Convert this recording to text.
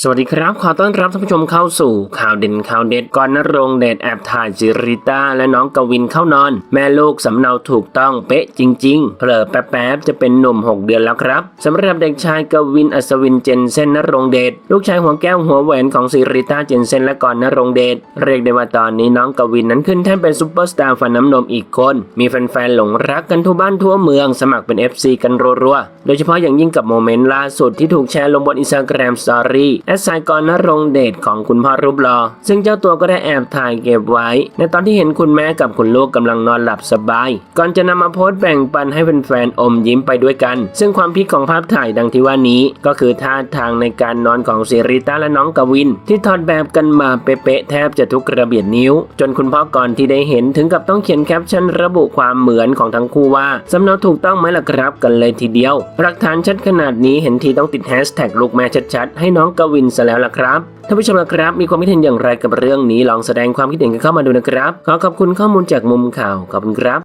สวัสดีครับ ขอต้อนรับท่านผู้ชมเข้าสู่ข่าวเด่นข่าวเด็ดก่อนนรงเดชแอบถ่ายจิริต้าและน้องกวินเข้านอน แม่ลูกสำเนาถูกต้องเป๊ะจริงๆเผลอแป๊บๆจะเป็นหนุ่ม 6 เดือนแล้วครับสำหรับเด็กชายกวินอัศวินเจนเซนนรงเดชลูกชายหัวแก้วหัวแหวนของสิริต้าเจนเซนและก่อนนรงเดชเรียกได้ว่าตอนนี้น้องกวินนั้นขึ้นแท่นเป็นซุปเปอร์สตาร์ฟันน้ำนมอีกคน มีแฟนๆหลงรักกันทั่วบ้านทั่วเมือง สมัครเป็น FC กันรัวๆโดยเฉพาะอย่างยิ่งกับโมเมนต์ล่าสุดที่ถูกแชร์ลงบนอินสตาแกรมสตอรี่แอดไซน์กรนรงเดชของคุณพ่อรูปหลอ่อซึ่งเจ้าตัวก็ได้แอบถ่ายเก็บไว้ ในตอนที่เห็นคุณแม่กับคุณลูกกำลังนอนหลับสบาย ก่อนจะนำมาโพสต์แบ่งปันให้แฟนๆอมยิ้มไปด้วยกัน ซึ่งความพิกของภาพถ่ายดังที่ว่านี้ ก็คือท่าทางในการนอนของสิริต้าและน้องกวิน ที่ถอดแบบกันมาเป๊ะๆแทบจะทุกกระเบียดนิ้ว จนคุณพ่อก่อนที่ได้เห็นถึงกับต้องเขียนแคปชั่นระบุความเหมือนของทั้งคู่ว่าสำเนาถูกต้องไหมล่ะครับกันเลยทีเดียว หลักฐานชัดขนาดนี้เห็นทีต้องติดแฮชแท็กลูกแม่ชัดๆให้น้องกวินซะแล้วล่ะครับท่านผู้ชมนะครับ มีความคิดเห็นอย่างไรกับเรื่องนี้ลองแสดงความคิดเห็นกันเข้ามาดูนะครับ ขอขอบคุณข้อมูลจากมุมข่าวขอบคุณครับ